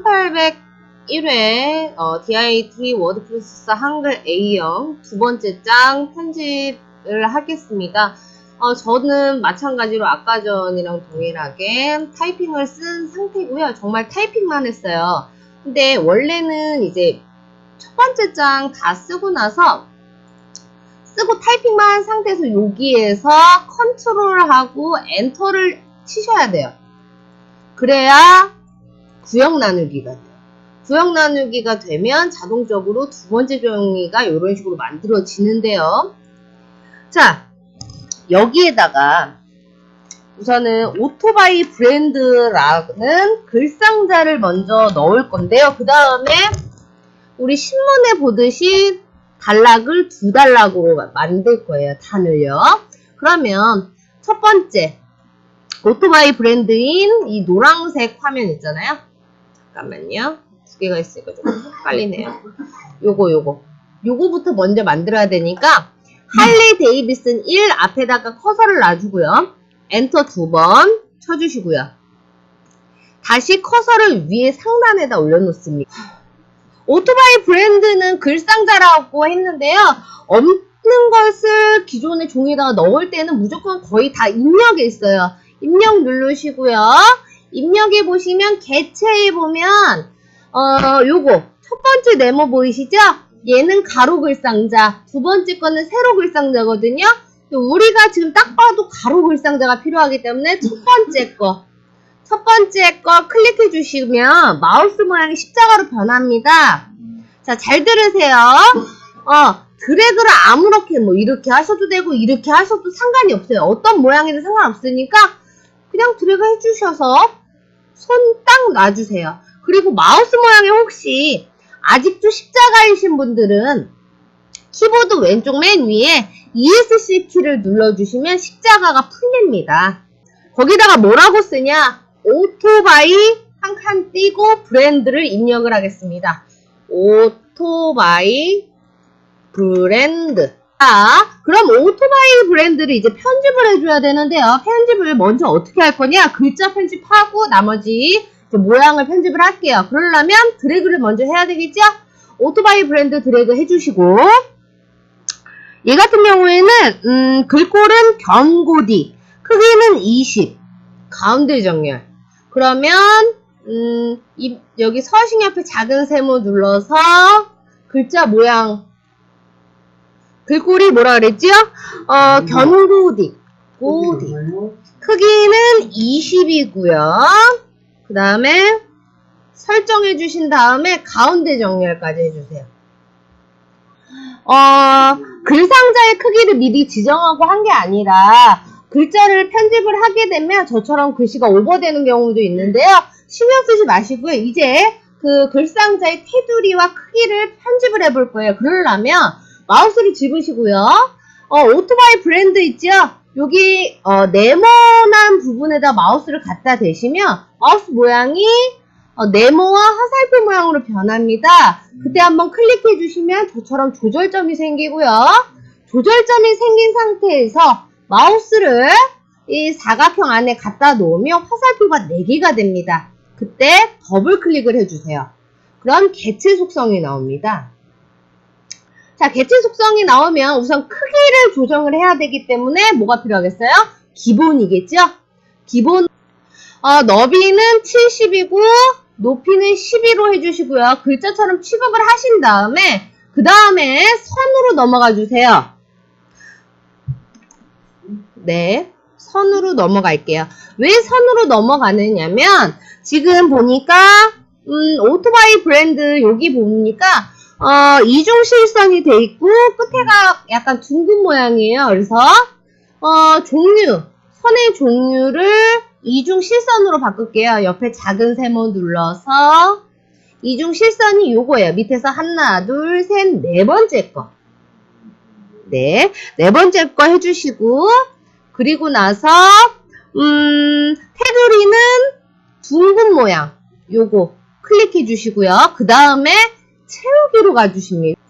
1801회 어, DIT 워드프레스 한글 A형 두 번째 장 편집을 하겠습니다. 어, 저는 마찬가지로 아까 전이랑 동일하게 타이핑을 쓴 상태고요. 정말 타이핑만 했어요. 근데 원래는 이제 첫 번째 장 다 쓰고 나서 쓰고 타이핑만 한 상태에서 여기에서 컨트롤하고 엔터를 치셔야 돼요. 그래야 구역 나누기가 돼요. 구역 나누기가 되면 자동적으로 두 번째 종이가 이런 식으로 만들어지는데요. 자, 여기에다가 우선은 오토바이 브랜드라는 글상자를 먼저 넣을 건데요. 그 다음에 우리 신문에 보듯이 단락을 두 단락으로 만들 거예요. 단을요. 그러면 첫 번째 오토바이 브랜드인 이 노란색 화면 있잖아요. 잠깐만요. 두 개가 있으니까 좀 헷갈리네요. 요거 요거 요거부터 먼저 만들어야 되니까 할리 데이비슨 1 앞에다가 커서를 놔주고요. 엔터 두 번 쳐주시고요. 다시 커서를 위에 상단에다 올려놓습니다. 오토바이 브랜드는 글상자라고 했는데요. 없는 것을 기존의 종이에다가 넣을 때는 무조건 거의 다 입력에 있어요. 입력 누르시고요. 입력에 보시면 개체에 보면 어 요거 첫 번째 네모 보이시죠? 얘는 가로 글상자, 두 번째 거는 세로 글상자거든요. 우리가 지금 딱 봐도 가로 글상자가 필요하기 때문에 첫 번째 거, 첫 번째 거 클릭해 주시면 마우스 모양이 십자가로 변합니다. 자, 잘 들으세요. 어, 드래그를 아무렇게 뭐 이렇게 하셔도 되고 이렇게 하셔도 상관이 없어요. 어떤 모양이든 상관없으니까 그냥 드래그 해주셔서 손 딱 놔주세요. 그리고 마우스 모양이 혹시 아직도 십자가이신 분들은 키보드 왼쪽 맨 위에 ESC 키를 눌러주시면 십자가가 풀립니다. 거기다가 뭐라고 쓰냐? 오토바이 한 칸 띄고 브랜드를 입력을 하겠습니다. 오토바이 브랜드. 자, 그럼 오토바이 브랜드를 이제 편집을 해줘야 되는데요. 편집을 먼저 어떻게 할 거냐? 글자 편집하고 나머지 모양을 편집을 할게요. 그러려면 드래그를 먼저 해야 되겠죠? 오토바이 브랜드 드래그 해주시고 얘 같은 경우에는 음, 글꼴은 견고디 크기는 20 가운데 정렬 그러면 음, 이, 여기 서식 옆에 작은 세모 눌러서 글자 모양 글꼴이 뭐라 그랬죠? 어, 견고디 고디 크기는 20이고요. 그 다음에 설정해 주신 다음에 가운데 정렬까지 해주세요. 어, 글상자의 크기를 미리 지정하고 한 게 아니라 글자를 편집을 하게 되면 저처럼 글씨가 오버되는 경우도 있는데요. 신경 쓰지 마시고요. 이제 그 글상자의 테두리와 크기를 편집을 해볼 거예요. 그러려면 마우스를 집으시고요. 어, 오토바이 브랜드 있죠? 여기 어, 네모난 부분에다 마우스를 갖다 대시면 마우스 모양이 어, 네모와 화살표 모양으로 변합니다. 그때 한번 클릭해 주시면 저처럼 조절점이 생기고요. 조절점이 생긴 상태에서 마우스를 이 사각형 안에 갖다 놓으면 화살표가 4개가 됩니다. 그때 더블 클릭을 해주세요. 그럼 개체 속성이 나옵니다. 자, 개체 속성이 나오면 우선 크기를 조정을 해야 되기 때문에 뭐가 필요하겠어요? 기본이겠죠? 기본, 어, 너비는 70이고, 높이는 12로 해주시고요. 글자처럼 취급을 하신 다음에, 그 다음에 선으로 넘어가 주세요. 네, 선으로 넘어갈게요. 왜 선으로 넘어가느냐면, 지금 보니까, 음, 오토바이 브랜드 여기 보니까, 어, 이중실선이 돼 있고, 끝에가 약간 둥근 모양이에요. 그래서, 어, 종류, 선의 종류를 이중실선으로 바꿀게요. 옆에 작은 세모 눌러서, 이중실선이 요거예요. 밑에서 하나, 둘, 셋, 네 번째 거. 네, 네 번째 거 해주시고, 그리고 나서, 음, 테두리는 둥근 모양. 요거 클릭해 주시고요. 그 다음에 채우기로 가주십니다.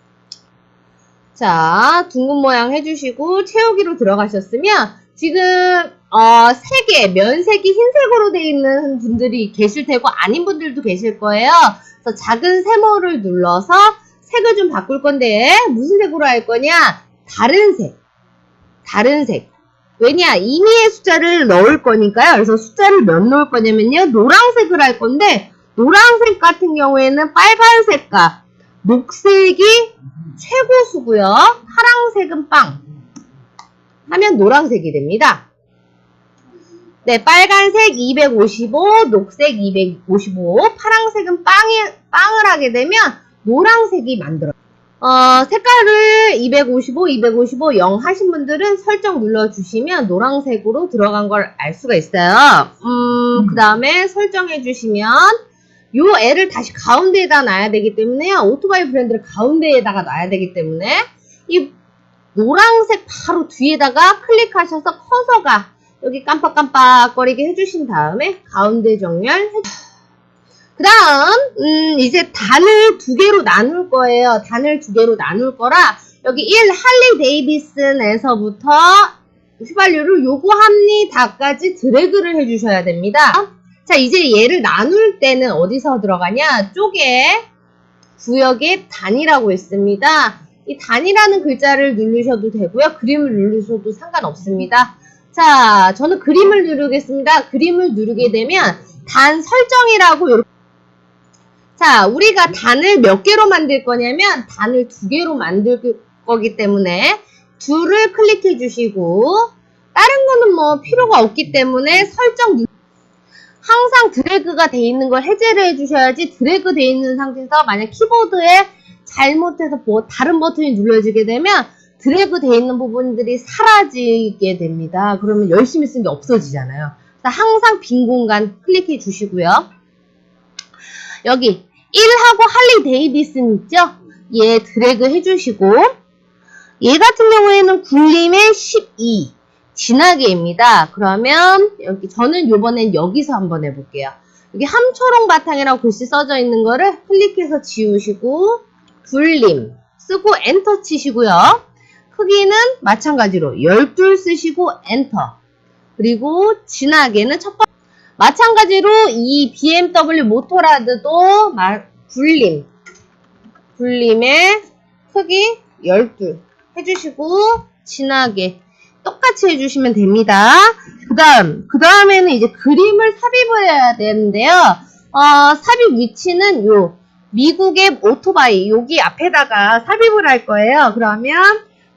자, 둥근 모양 해주시고 채우기로 들어가셨으면 지금 어, 색에, 면색이 흰색으로 되어 있는 분들이 계실 테고, 아닌 분들도 계실 거예요. 그래서 작은 세모를 눌러서 색을 좀 바꿀 건데, 무슨 색으로 할 거냐? 다른 색. 다른 색. 왜냐? 임의의 숫자를 넣을 거니까요. 그래서 숫자를 몇 넣을 거냐면요. 노란색을 할 건데, 노란색 같은 경우에는 빨간색과 녹색이 최고수고요. 파랑색은 빵. 하면 노란색이 됩니다. 네, 빨간색 255, 녹색 255, 파랑색은 빵이, 빵을 하게 되면 노란색이 만들어요. 어, 색깔을 255, 255, 0 하신 분들은 설정 눌러주시면 노란색으로 들어간 걸 알 수가 있어요. 음, 그 다음에 설정해 주시면 요 애를 다시 가운데에다 놔야 되기 때문에요. 오토바이 브랜드를 가운데에다가 놔야 되기 때문에 이 노란색 바로 뒤에다가 클릭하셔서 커서가 여기 깜빡깜빡거리게 해주신 다음에 가운데 정렬 그 다음 음, 이제 단을 두 개로 나눌 거예요. 단을 두 개로 나눌 거라 여기 1 할리 데이비슨에서부터 휘발유를 요거 합니다까지 드래그를 해주셔야 됩니다. 자 이제 얘를 나눌 때는 어디서 들어가냐 쪽에 구역에 단이라고 있습니다. 이 단이라는 글자를 누르셔도 되고요. 그림을 누르셔도 상관없습니다. 자, 저는 그림을 누르겠습니다. 그림을 누르게 되면 단 설정이라고 이렇게 자, 우리가 단을 몇 개로 만들 거냐면 단을 두 개로 만들 거기 때문에 둘을 클릭해 주시고 다른 거는 뭐 필요가 없기 때문에 설정 누 항상 드래그가 돼 있는 걸 해제를 해주셔야지 드래그 돼 있는 상태에서 만약 키보드에 잘못해서 뭐 다른 버튼이 눌러지게 되면 드래그 돼 있는 부분들이 사라지게 됩니다. 그러면 열심히 쓴 게 없어지잖아요. 항상 빈 공간 클릭해 주시고요. 여기 1하고 할리 데이비슨 있죠? 얘 드래그 해주시고 얘 같은 경우에는 굴림의 12 진하게입니다. 그러면 여기 저는 이번엔 여기서 한번 해볼게요. 여기 함초롱 바탕이라고 글씨 써져 있는 거를 클릭해서 지우시고 굴림 쓰고 엔터 치시고요. 크기는 마찬가지로 12 쓰시고 엔터 그리고 진하게는 첫 번째 마찬가지로 이 BMW 모토라드도 굴림 굴림의 크기 12 해주시고 진하게 똑같이 해주시면 됩니다. 그 다음, 그 다음에는 이제 그림을 삽입을 해야 되는데요. 어, 삽입 위치는 요, 미국의 오토바이, 여기 앞에다가 삽입을 할 거예요. 그러면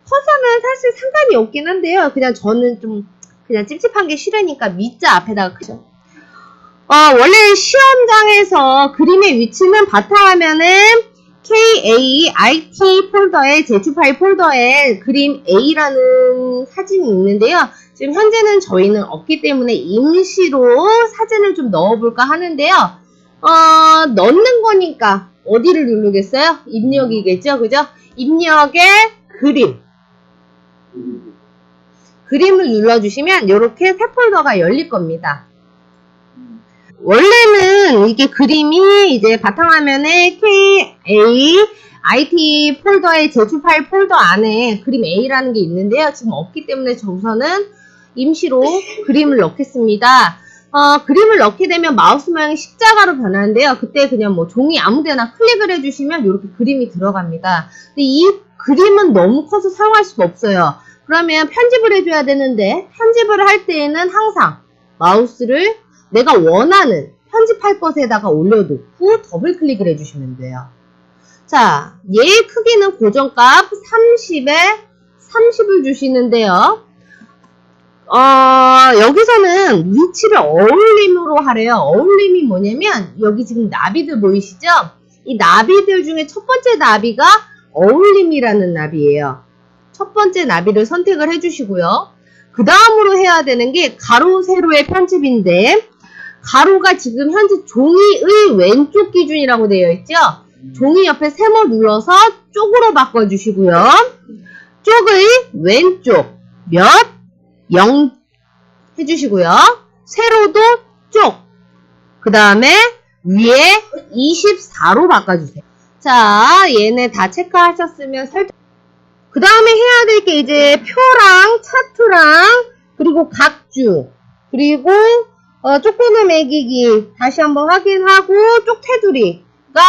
커서는 사실 상관이 없긴 한데요. 그냥 저는 좀, 그냥 찝찝한 게 싫으니까 밑자 앞에다가 그죠. 어, 원래 시험장에서 그림의 위치는 바탕화면은 KAIT 폴더에 제출 파일 폴더에 그림 A라는 사진이 있는데요. 지금 현재는 저희는 없기 때문에 임시로 사진을 좀 넣어볼까 하는데요. 어, 넣는 거니까 어디를 누르겠어요? 입력이겠죠, 그죠? 입력에 그림. 그림을 눌러주시면 이렇게 새 폴더가 열릴 겁니다. 원래는 이게 그림이 이제 바탕화면에 KA IT 폴더의 제출 파일 폴더 안에 그림 A라는 게 있는데요. 지금 없기 때문에 저 우선은 임시로 그림을 넣겠습니다. 어, 그림을 넣게 되면 마우스 모양이 십자가로 변하는데요. 그때 그냥 뭐 종이 아무데나 클릭을 해주시면 이렇게 그림이 들어갑니다. 근데 이 그림은 너무 커서 사용할 수가 없어요. 그러면 편집을 해줘야 되는데 편집을 할 때에는 항상 마우스를 내가 원하는 편집할 것에다가 올려놓고 더블 클릭을 해주시면 돼요. 자, 얘의 크기는 고정값 30에 30을 주시는데요. 어, 여기서는 위치를 어울림으로 하래요. 어울림이 뭐냐면 여기 지금 나비들 보이시죠? 이 나비들 중에 첫 번째 나비가 어울림이라는 나비예요. 첫 번째 나비를 선택을 해주시고요. 그 다음으로 해야 되는 게 가로 세로의 편집인데 가로가 지금 현재 종이의 왼쪽 기준이라고 되어 있죠? 종이 옆에 세모 눌러서 쪽으로 바꿔주시고요. 쪽의 왼쪽 몇, 0 해주시고요. 세로도 쪽. 그 다음에 위에 24로 바꿔주세요. 자, 얘네 다 체크하셨으면 설정. 그 다음에 해야 될 게 이제 표랑 차트랑 그리고 각주, 그리고 어, 쪽보내 매기기. 다시 한번 확인하고 쪽 테두리가